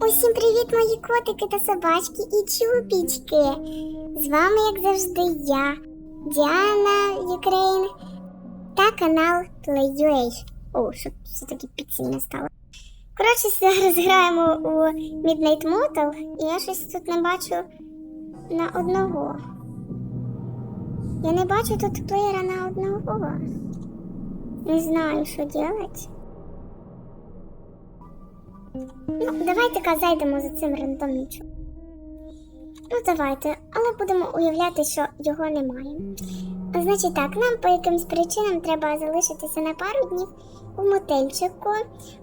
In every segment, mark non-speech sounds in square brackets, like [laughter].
Усім привіт, мої котики та собачки і чупічки. З вами, як завжди, я, Діана Юкрейн та канал PlayUA. О, що все таки підсильно стало. Коротше, зараз граємо у Midnight Motel, і я щось тут не бачу на одного. Я не бачу тут плеєра на одного. Не знаю, що робити. Ну, давайте-ка зайдемо за цим рандомничом. Ну, давайте, але будемо уявляти, що його немає. Значить так, нам по якимсь причинам треба залишитися на пару днів у мотельчику.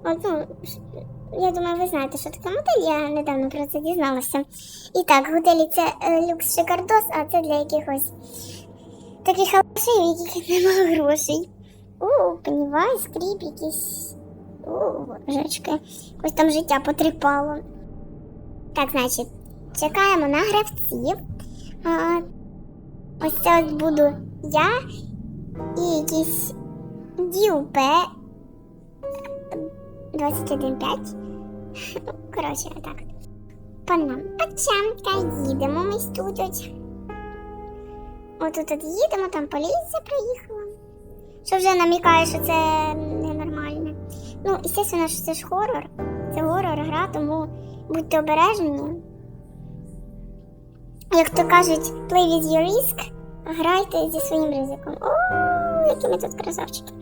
От, ну, я думаю, ви знаєте, що таке мотель, я недавно про це дізналася. І так, готелі це е, люкс шикардос, а це для якихось таких халашів, яких немає грошей. О, Пеннівайз, скріп якийсь. О, божечки. Ось там життя потріпало. Так, значить, чекаємо на гравців. А, ось це от буду я і якийсь діл 21.5. Коротше, так. Панам. Пачанка, їдемо ми тут. Отут от їдемо, там поліція приїхала. Що вже намікає, що це ненормально. Ну, звісно, що це ж хорор. Це горор гра, тому будьте обережні. Як то кажуть, play with your risk, грайте зі своїм ризиком. О, які ми тут красавчики.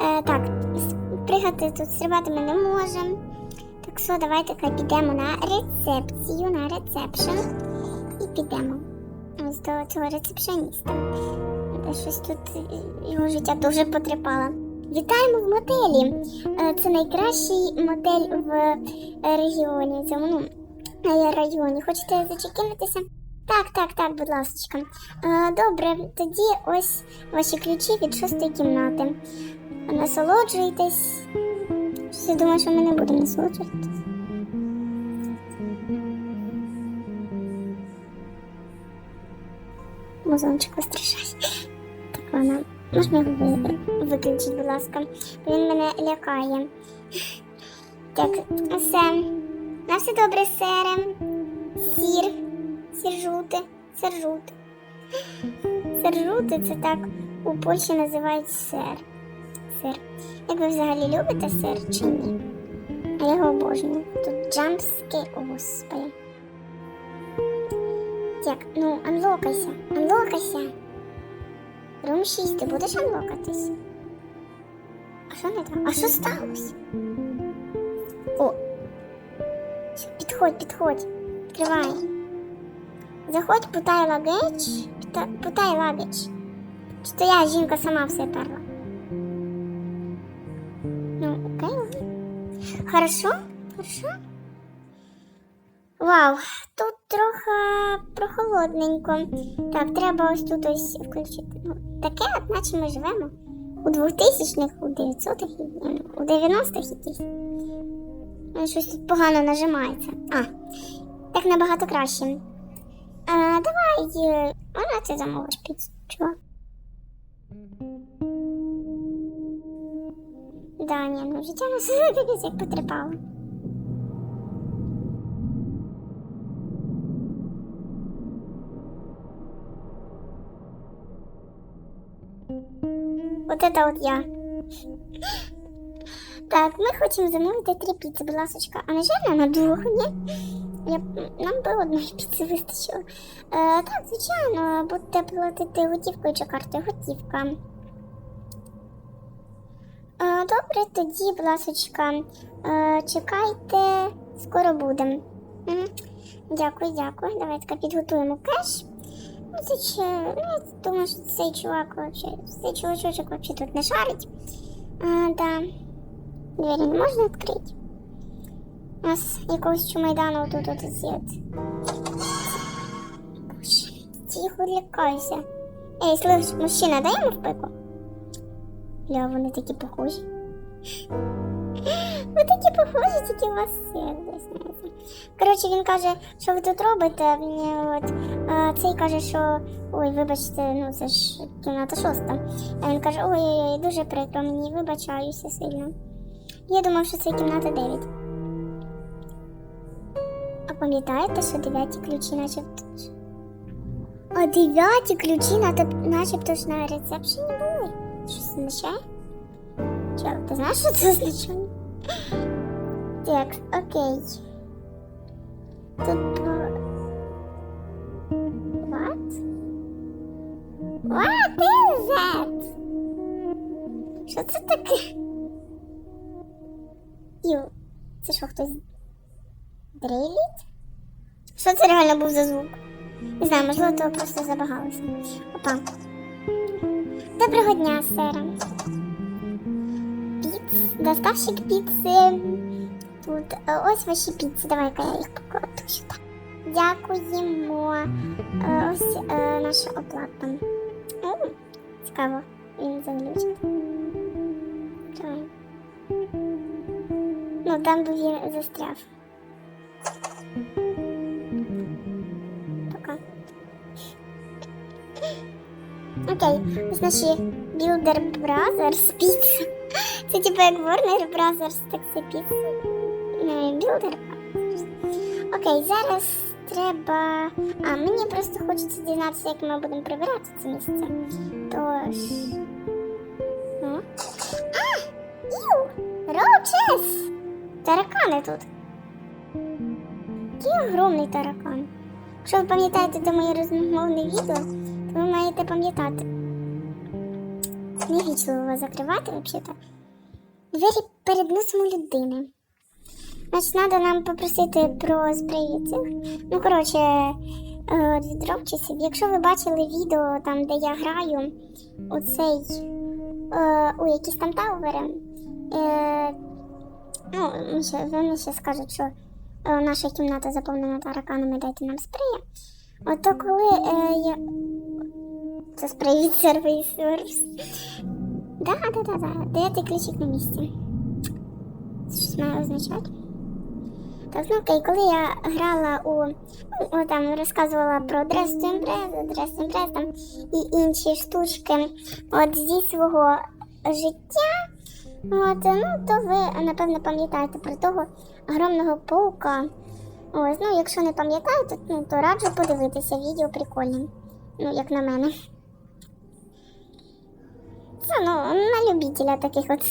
Е, так, пригати тут стрибати ми не можемо. Так що, давайте підемо на рецепцію, на рецепшн і підемо. Ось до цього рецепшеніста. Щось тут його життя дуже потріпало. Вітаємо в мотелі. Це найкращий мотель в регіоні. Цьому ну, районі. Хочете зачекінитися? Так, так, так, будь ласка. Добре, тоді ось ваші ключі від шостої кімнати. Насолоджуйтесь. Я думаю, що ми не будемо насолоджуватись. Музончик страшать. Так. Можна його виключити, будь ласка. Він мене лякає. Так, все. На все добре, сере. Сір. Сержути. Сержути це так у Польщі називають сер. Сир. Як ви взагалі любите сир чи ні? А я його обожнюю. Тут джампський, господи. Так, ну, анлокайся, анлокайся. Рум 6, ти будеш анлокатись? А що не так? А що сталося? О! Підходь, підходь. Відкривай. Заходь, путай лагеч. Путай лагеч. Чи то я жінка сама все перла? Ну, окей, ладно. Хорошо? Хорошо? Вау, тут трохи прохолодненько. Так, треба ось тут ось включити. Ну, таке, от наче ми живемо у 2000-х, у 900-х, у 90-х якісь. Щось тут погано нажимається. А, так набагато краще. А, Давай, вона це замовиш піцу. Чого? Да, ні, ну життя [laughs] нас як потріпало. Вот это вот я. Так, ми хочемо замовити три піци, будь ласка. А не жаль на двох, ні? Я, Нам би одної піци вистачило. Е, так, звичайно, будете платити готівкою чи картою готівка. Е, добре, тоді, будь ласка, е, чекайте, скоро будемо. Дякую, дякую. Давайте підготуємо кеш. Ще, ну, я думаю, що цей чувак вообще, цей чувачочок вообще тут не шарить. А, да. Двері не можна відкрити. У нас якогось чумайдану тут от з'їд. Боже, тихо лякайся. Ей, слухай, мужчина, дай йому в пику. Ля, вони такі похожі. Ви такі похожі, тільки у вас все знаєте. Коротше, він каже, що ви тут робите. Мені от, а цей каже, що ой, вибачте, ну це ж кімната шоста. А він каже, ой-ой-ой, дуже прикро, мені вибачаюся сильно. Я думав, що це кімната 9. А пам'ятаєте, що дев'яті ключі начебто. А дев'яті ключі начебто ж на рецепшені були. Що це означає? Чел, ти знаєш, що це означає? Так, окей. Тут. What? What is that? Що це таке? Ю, це що, хтось дрелить? Що це реально був за звук? Не знаю, можливо, того просто забагалося. Опа. Доброго дня, сера. Доставщик піци. Тут е, ось ваші піци. Давай-ка я їх покладу. Дякуємо. Е, Ось е, наша оплата. О, цікаво. Він завеличить. Давай. Ну, там він застряв. Пока. Окей, ось наші Builder Brothers Pizza. Це типу як Warner Brothers, так це. Не, Builder Brothers. Окей, зараз треба. А, мені просто хочеться дізнатися, як ми будемо прибирати це місце. Тож. Ну. А! Іу! Роучес! Таракани тут. Який огромний таракан. Якщо ви пам'ятаєте де моє розмовне відео, то ви маєте пам'ятати. Невічливо закривати взагалі. Двері перед носом у людини. Значить, треба нам попросити про зброї цих. Ну, коротше, е. Якщо ви бачили відео там, де я граю у цей е, у якісь там таувери, е, ну, вони ще скажуть, що наша кімната заповнена тараканами, дайте нам спрея. От то коли я. Це спрей від [laughs] сервіс. Да, да, да, да. Дев'ятий ключик на місці. Це щось має означати. Так, ну окей, коли я грала у. Ну, о, там розказувала про Dress to Impress, Dress там, і інші штучки от зі свого життя. От, ну, то ви, напевно, пам'ятаєте про того огромного паука. Ось, ну, якщо не пам'ятаєте, ну, то раджу подивитися відео прикольне. Ну, як на мене. Це, ну, на любителя таких от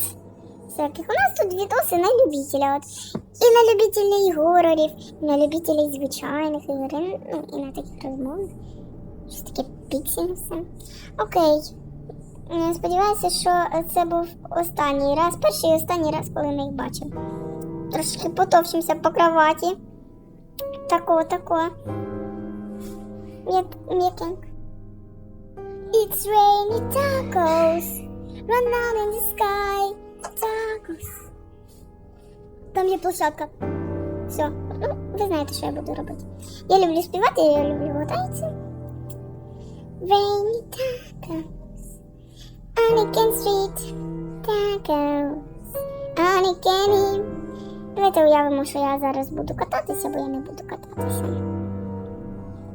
всяких. У нас тут відоси на любителя. От. І на любителей горорів, і на любителей звичайних ігор, ну, і на таких розмовних. Щось таке все. Окей. Сподіваюся, що це був останній раз, перший і останній раз, коли ми їх бачимо. Трошки потовчимося по кроваті. Тако, тако. М'як- М'якенько. It's rainy tacos. Run down in the sky. Tacos. Там є площадка. Все. Ви знаєте, що я буду робити. Я люблю співати, я люблю готувати. Rainy tacos. Anakin Street. Tacos. Anakin. Давайте уявимо, що я зараз буду кататися, бо я не буду кататися.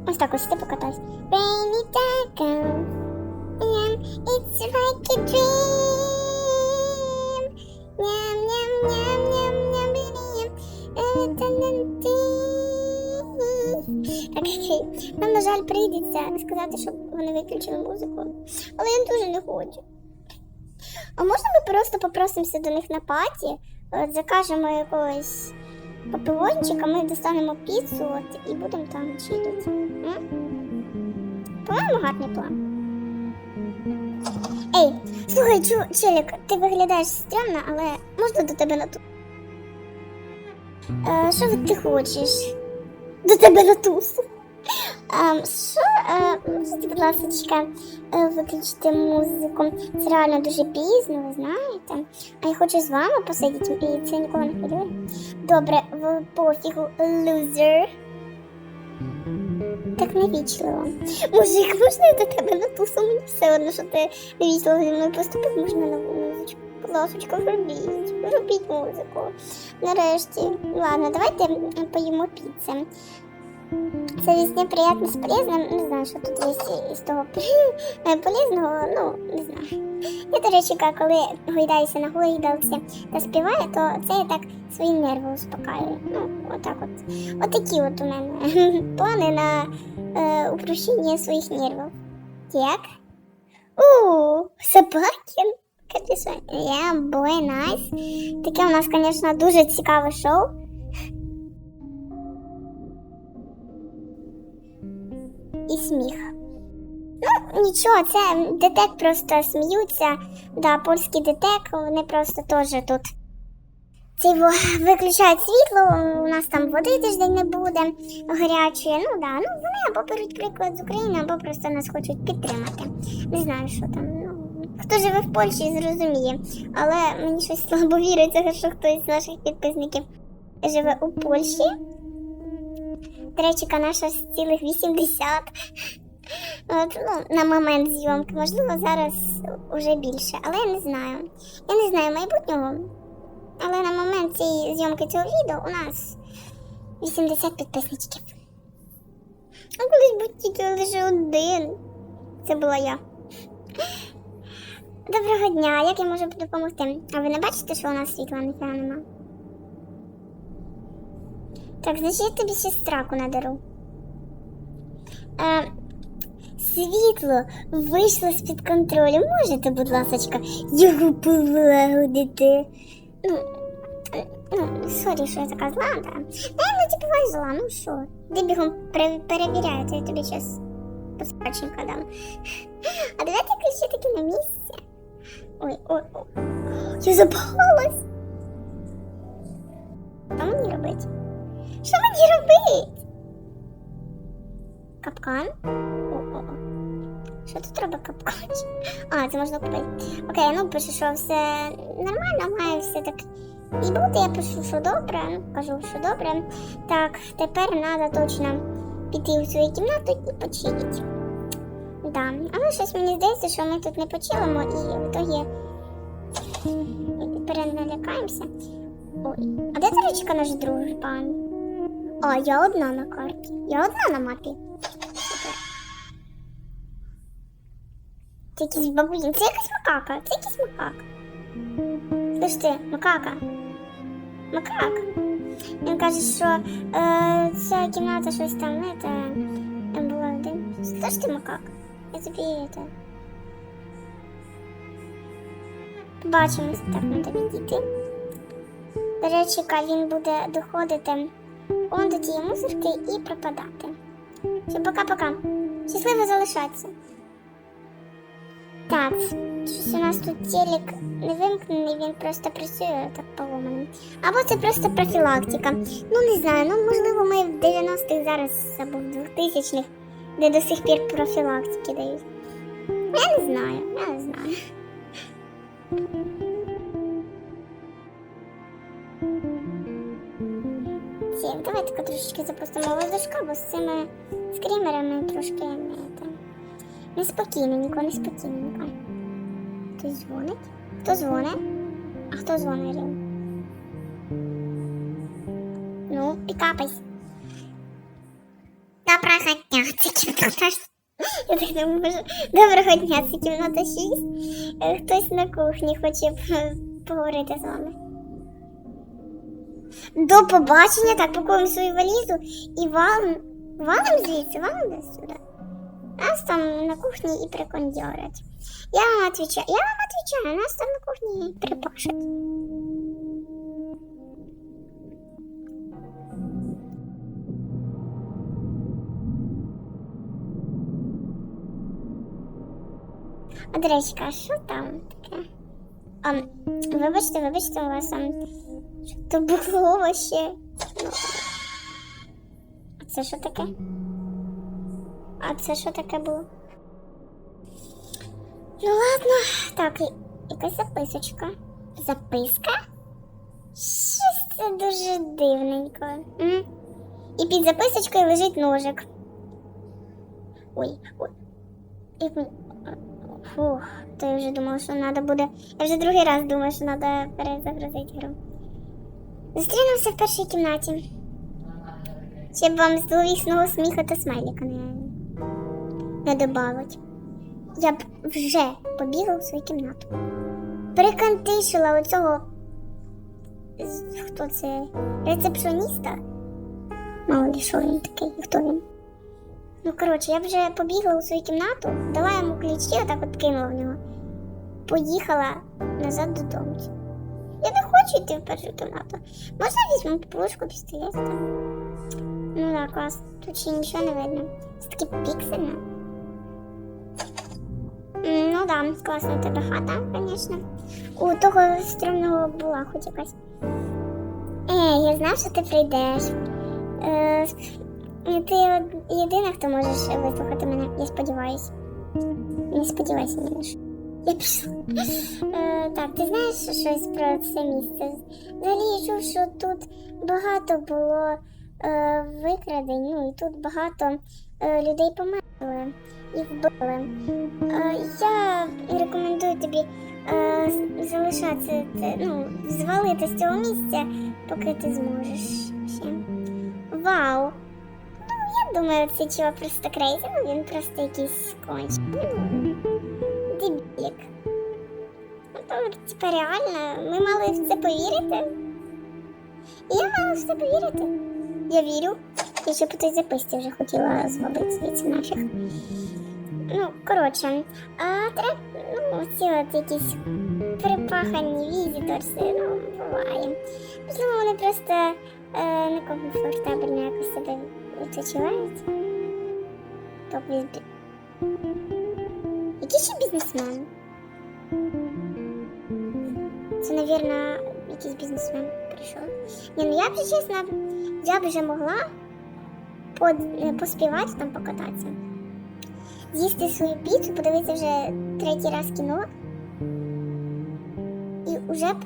Ось так ось ти покатайся. Rainy tacos. It's like a dream. Ням, ням, ням, ням, ням, ням. Так, окей. Нам, на жаль, прийдеться сказати, щоб вони виключили музику. Але я дуже не хочу. А можна ми просто попросимося до них на паті, от закажемо якогось папілончика, ми достанемо піцу от, і будемо там чилити. По-моєму, гарний план. Ей, слухай, чу, челік, ти виглядаєш стрімно, але можна до тебе на ту. Е, що ти хочеш? До тебе на тусу. Ем, Що, е, можете, будь ласка, е, виключити музику? Це реально дуже пізно, ви знаєте. А я хочу з вами посидіти, і це нікого не хвилює. Добре, в пофігу, лузер. Так невічливо. Мужик, можна я до тебе на тусу? Мені все одно, що ти невічливо зі мною поступив, можна на музичку. Будь ласочка, зробіть. Зробіть музику. Нарешті. Ладно, давайте поїмо піци. Совместить приятно с полезным. Не знаю, що тут є із того [laughs] е, полезного, ну, не знаю. Я, до речі, коли гойдаюся на гойдалці та співаю, то це я так свої нерви успокаюю. Ну, отак от. Отакі от у мене [laughs] плани на е, упрощення своїх нервів. Так. У. Конечно, yeah, boy, nice. Таке у нас, звісно, дуже цікаве шоу. І сміх. Ну, нічого, це детек просто сміються. Да, польський детек, вони просто теж тут. Ці виключають світло, у нас там води тиждень не буде гарячої. Ну да, ну вони або беруть приклад з України, або просто нас хочуть підтримати. Не знаю, що там. Ну, хто живе в Польщі, зрозуміє. Але мені щось слабо віриться, що хтось з наших підписників живе у Польщі. Речі, наша з цілих 80. От, ну, на момент зйомки, можливо, зараз уже більше, але я не знаю. Я не знаю майбутнього. Але на момент цієї зйомки цього відео у нас 80 підписничків. А колись був тільки лише один. Це була я. Доброго дня, як я можу допомогти? А ви не бачите, що у нас світла ніфіга нема? Так, значить я тобі ще страку надару. Е, світло вийшло з-під контролю. Можете, будь ласочка, його полагодити? Ну, е, ну, сорі, що я така зла, да. Та я не буваю зла, ну що? Де бігом пере- перевіряю, то я тобі зараз посраченька дам. А давайте ключі таки на місці. Ой, ой, ой. Я запалась. Що мені робити? Що мені робити? Капкан? Що тут робить капкан? А, це можна купити. Окей, ну пишу, що все нормально, має все так і бути. Я пишу, що добре. Кажу, що добре. Так, тепер треба точно піти у свою кімнату і почилити. Да. Але щось мені здається, що ми тут не почилимо і в ітогі переналякаємося. Ой, а де, до речі, наш дружбан? А, я одна на карті. Я одна на мапі. Супер. Це якийсь бабуїн. Це якась макака. Це якийсь макак. Слиш ти, макака. Макак. Він каже, що е, ця кімната щось там, не те, там була один. Слиш ти макак? Я тобі це. Побачимось, так на тобі діти. До речі, ка він буде доходити он до тієї мусорки і пропадати. Все, пока-пока. Щасливо залишатися. Так, щось у нас тут телек не вимкнений, він просто працює так поломаним. Або це просто профілактика. Ну не знаю, ну можливо ми в 90-х зараз або в 2000-х, де до сих пір профілактики дають. Я не знаю, я не знаю. Давайте трошечки запустимо воздушка, бо з цими скрімерами трошки не те. Неспокійненько, неспокійненько. Хтось дзвонить? Хто дзвонить? А хто дзвонить? Рим? Ну, пікапайся. Доброго дня, це кімната. Я так не можу. Доброго дня, це кімната 6. Е, Хтось на кухні хоче п- поговорити з вами. До побачення, так, пакуємо свою валізу і валим, валим звідси, валим десь сюди. Нас там на кухні і прикондьорять. Я вам отвечаю, я вам отвечаю, нас там на кухні припашуть. А до речі, що там таке? А, вибачте, вибачте, у вас там що то було ще. Ну, а це що таке? А це що таке було? Ну ладно, так, якась записочка. Записка? Щось це дуже дивненько. М? І під записочкою лежить ножик. Ой, ой. Фух, то я вже думала, що треба буде. Я вже другий раз думаю, що треба перезагрузити гру. Зустрінемося в першій кімнаті. Щоб вам з зловісного сміху та смайліка не, не добавить. Я б вже побігла в свою кімнату. Перекантишила оцього. Хто це? Рецепшоніста? Мало що він такий, хто він. Ну, коротше, я вже побігла у свою кімнату, дала йому ключі, отак от кинула в нього. Поїхала назад додому. Я не хочу йти в першу кімнату. Можна візьму пушку, пістолет там. Ну да, клас. Тут ще нічого не видно. Це таке піксельне. Ну да, класна тебе хата, звісно. У того стрімного була хоч якась. Ей, я знав, що ти прийдеш. Е, ти єдина, хто можеш вислухати мене, я сподіваюся. Не сподівайся ні на що. Я пішла. Е, так, ти знаєш щось про це місце? Взагалі я чув, що тут багато було е, викрадень, ну і тут багато е, людей померли і вбили. Е, я рекомендую тобі е, залишатися, ну, звалити з цього місця, поки ти зможеш ще. Вау! Ну, я думаю, цей чувак просто крейзі, ну він просто якийсь кончений. Ну. Ну, то, типа, реально, ми мали в це повірити. Я мала в це повірити. Я вірю. Я ще по той записці вже хотіла звалити звідси нафіг. Ну, коротше, а треба, ну, ці от якісь перепахані візиторси, ну, буває. Можливо, вони просто е, некомфортабельно якось себе відпочивають. Тобто, який ще бізнесмен? Це, навірно, якийсь бізнесмен прийшов. Ні, ну я б чесно, я б вже могла под, е, поспівати там покататися. З'їсти свою піцу, подивитися вже третій раз кіно. І уже б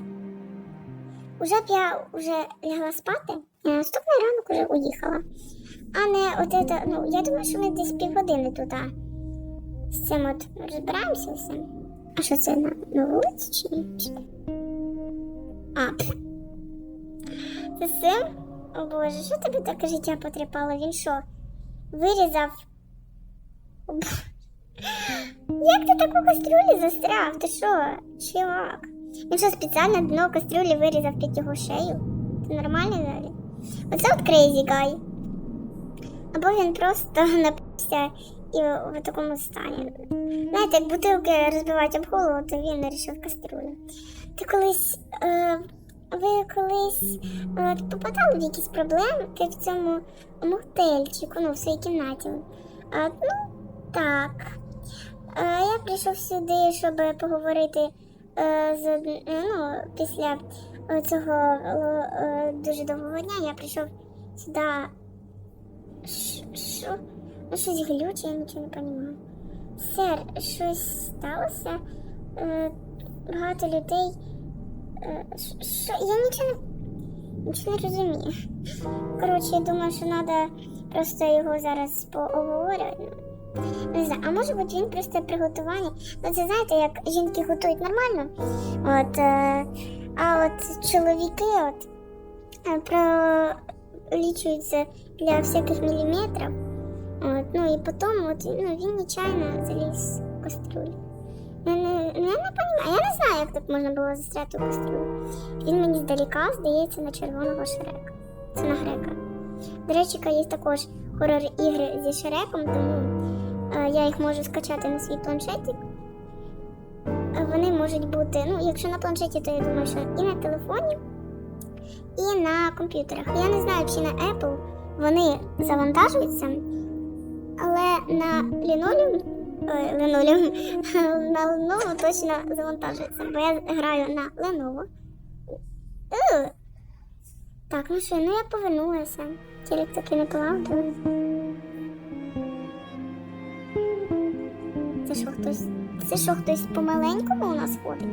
уже б я вже лягла спати, і наступний ранок вже уїхала. А не от это, ну, я думаю, що ми десь півгодини тут а, з цим от розбираємося все. А що це на, на вулиці чи ні? А. Це син? О Боже, що тобі таке життя потріпало? Він що? Вирізав. Як ти таку кастрюлю застряг? Ти що, чувак? Він що спеціально дно кастрюлі вирізав під його шею? Це нормально взагалі? Оце от crazy guy. Або він просто [laughs] напився і в, такому стані. Знаєте, як бутилки розбивають об голову, то він вирішив кастрюлю. Ти колись. Е, ви колись е, попадали в якісь проблеми в цьому мотельчику, ну, в своїй кімнаті? А, ну, так. Е, я прийшов сюди, щоб поговорити е, з е, ну, після е, цього е, е, дуже довгого дня. Я прийшов сюди. Що? Ну, щось глюче, я нічого не розумію. Сер, щось сталося? Е, багато людей. Е, що? Я нічого не, нічого не розумію. Коротше, я думаю, що треба просто його зараз поговорити. Не знаю, а може бути він просто приготування. Ну, це знаєте, як жінки готують нормально. От, е, а от чоловіки от, е, пролічуються для всяких міліметрів. От, ну і потім от, ну, він нечайно заліз в кастрюлю. Я не, ну, я не розумію, я не знаю, як так можна було застряти у кастрюлю. Він мені здаліка здається на червоного шрека. Це на грека. До речі, є також хорор-ігри зі шреком, тому е, я їх можу скачати на свій планшетик. Вони можуть бути, ну, якщо на планшеті, то я думаю, що і на телефоні, і на комп'ютерах. Я не знаю, чи на Apple вони завантажуються, але на лінолеум, ой, лінолеум, [laughs] на Lenovo точно завантажується, бо я граю на Lenovo. Е. Так, ну що, ну я повернулася. Тілік таки не плавав. Це що хтось. Це що хтось помаленькому у нас ходить?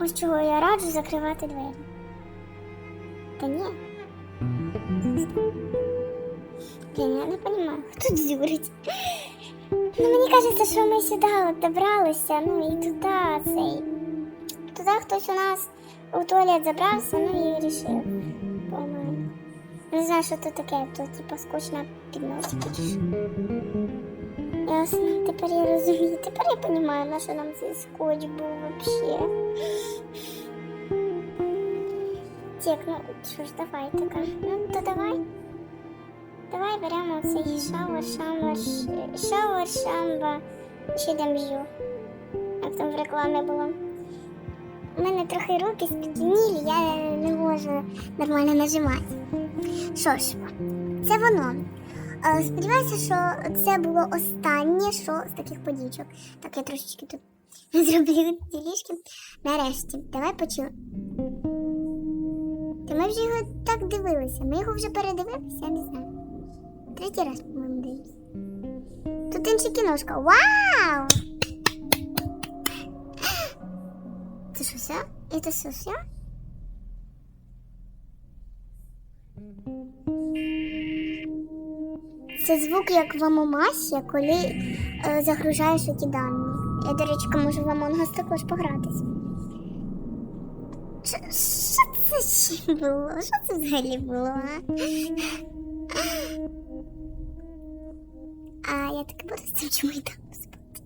Ось чого я раджу закривати двері. Та ні. Я не розумію, хто дзюрить. Ну, мені кажеться, що ми сюди добралися, ну і туди цей. Туди хтось у нас у туалет забрався, ну і рішив. По-моєму. Не знаю, що тут таке, тут типа чи що. Ясно, тепер я розумію. Тепер я розумію, на що нам цей скотч був вообще. Тік, ну що ж, давай така. Ну, то давай. Давай беремо цей шауер, шамбар, шауер, шамба, ще демжю. Як там в рекламі було. У мене трохи руки спітніли, я не можу нормально нажимати. Що ж, це воно. Сподіваюся, що це було останнє, що з таких подічок. Так, я трошечки тут [laughs] зроблю ділішки. Нарешті, давай почуємо. Та ми вже його так дивилися. Ми його вже передивилися, я не знаю. Третій раз, по-моєму, дивимося. Тут інша кіношка. Вау! Це що все? Це що? Це звук як в Амомасі, коли е, загружаєш ті дані. Я, до речі, можу в Among також погратись. Що, що це ще було? Що це взагалі було? А? А я таки буду з цим чемоданом спати.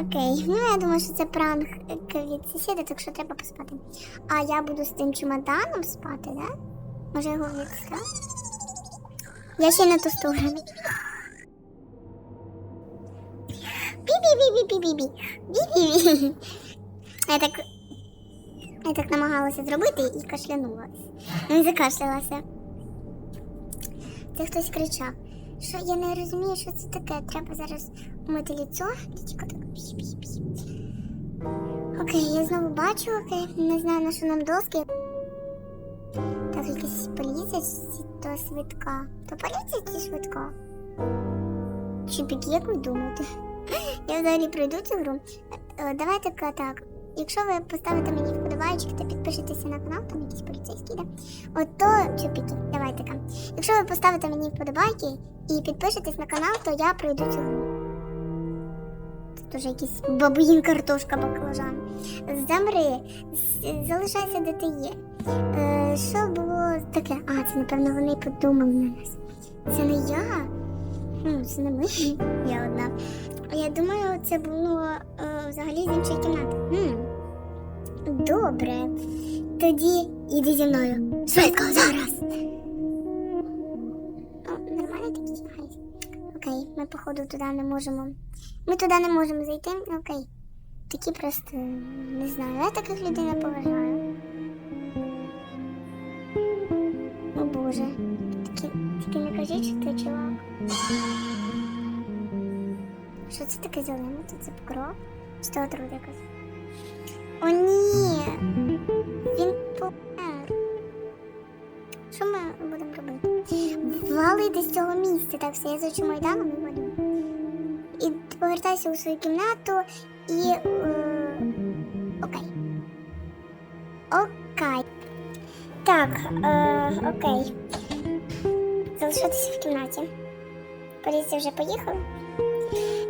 Окей, ну я думаю, що це пранк від сусіда, так що треба поспати. А я буду з тим чемоданом спати, да? Може його відстав? Я ще на ту сторону. Бі-бі-бі-бі-бі-бі. Бі-бі-бі. Я так, я так намагалася зробити і кашлянула. Не закашлялася. Це хтось кричав. Що я не розумію, що це таке. Треба зараз умити ліцо. Лічко так. Окей, я знову бачу, окей. Не знаю, на що нам доски. Так, якась поліція чи то швидка. То поліція чи швидка? Чи піки, як ви думаєте? Я взагалі пройду цю гру. Е, Давайте так. Якщо ви поставите мені вподобайки та підпишетеся на канал, там якісь поліцейські, да? От то чупіки, давайте. Якщо ви поставите мені вподобайки і підпишетесь на канал, то я пройду цю гру. Тут уже якийсь бабуїн картошка баклажан. Замри, залишайся де ти є. Е, що було таке? А, це напевно вони подумали на нас. Це не я. Хм, це не ми. [laughs] Я одна. Я думаю, це було е, взагалі з іншої кімнати. Хм. Добре. Тоді іди зі мною. Швидко зараз. Окей, ми походу туди не можемо. Ми туди не можемо зайти. Окей. Такі просто не знаю. Я таких людей не поважаю. О боже. Такі, тільки не кажіть, що ти чувак. Що це таке зелене? Це це кров? Чи то отрут якась? О, ні! Місця. Так, все, я зачу майданом і. І повертайся у свою кімнату і. Е, окей. Окей. Так, е, окей. Залишатися в кімнаті. Поліція вже поїхала.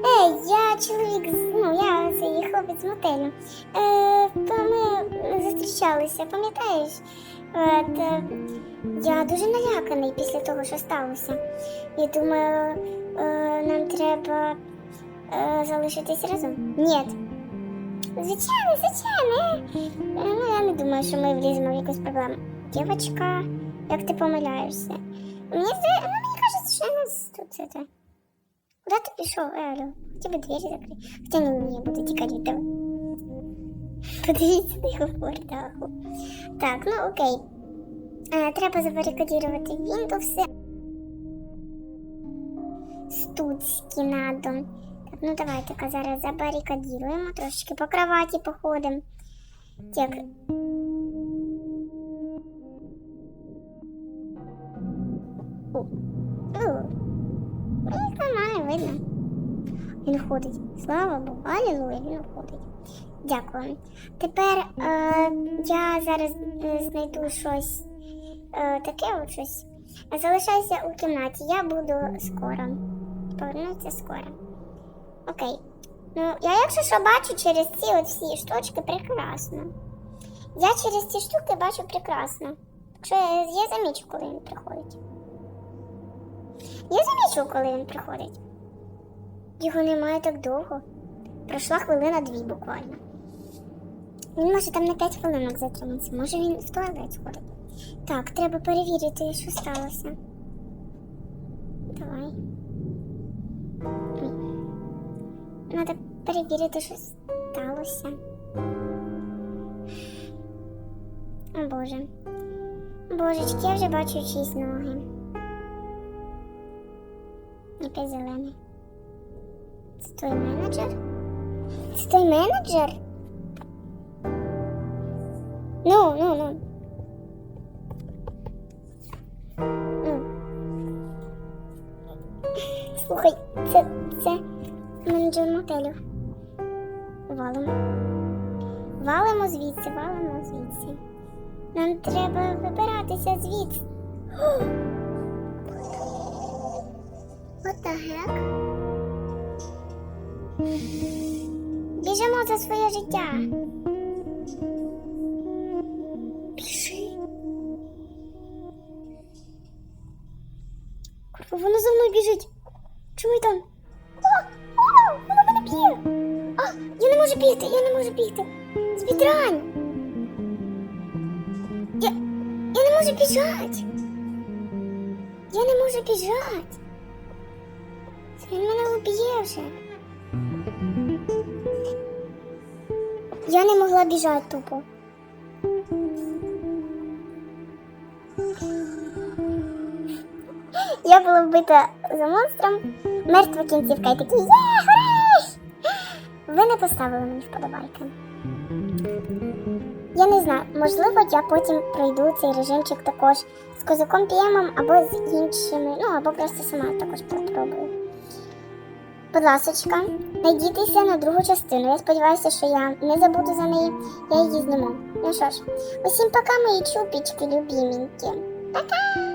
Ей, я чоловік, ну я цей хлопець мотелю. Е, то ми зустрічалися, пам'ятаєш? Е, я дуже наляканий після того, що сталося. Я думаю, е, нам треба е, залишитись разом. Ні. Звичайно, звичайно. Е, ну, я не думаю, що ми вліземо в якусь проблему. Дівочка, як ти помиляєшся? Мені здається, ну, мені кажеться, що нас тут це. Куда ты пішов, Елю? Хотя бы двері закрий. Хоча ні, ні, я буду тікати від тебе. Подивіться на його мордаху. Так, ну окей. Треба забарикадірувати Windows. Стуцькі надо. Так, ну давайте-ка зараз забарикадіруємо, трошечки по кроваті походимо. Так. Нормально видно. Він ходить. Слава Богу, алілуя, він ходить. Дякую. Тепер е, я зараз е, знайду щось е, таке от щось. Залишайся у кімнаті, я буду скоро. Повернуся скоро. Окей. Ну, я якщо що бачу через ці от всі штучки прекрасно. Я через ці штуки бачу прекрасно. Так що я, я замічу, коли він приходить. Я замічу, коли він приходить. Його немає так довго. Пройшла хвилина дві буквально. Він може там на 5 хвилинок затриматися. Може він в туалет сходить. Так, треба перевірити, що сталося. Давай. Треба перевірити, що сталося. О Боже. Божечки, я вже бачу чиїсь ноги. Опять зелений. Це той менеджер? Це той менеджер? Ну, ну, ну. Слухай, це, це менеджер мотелю. Валимо. Валимо звідси, валимо звідси. Нам треба вибиратися звідси. What? Біжимо за своє життя. Вже. Я не могла біжати тупо. Я була вбита за монстром, мертва кінцівка і такий є, гурей! Ви не поставили мені вподобайки. Я не знаю, можливо, я потім пройду цей режимчик також з козаком Піємом або з іншими, ну або просто сама також попробую. Будь ласочка, надійтеся на другу частину. Я сподіваюся, що я не забуду за неї, я її зніму. Ну що ж, усім пока, мої чупічки, любіменькі. Пока!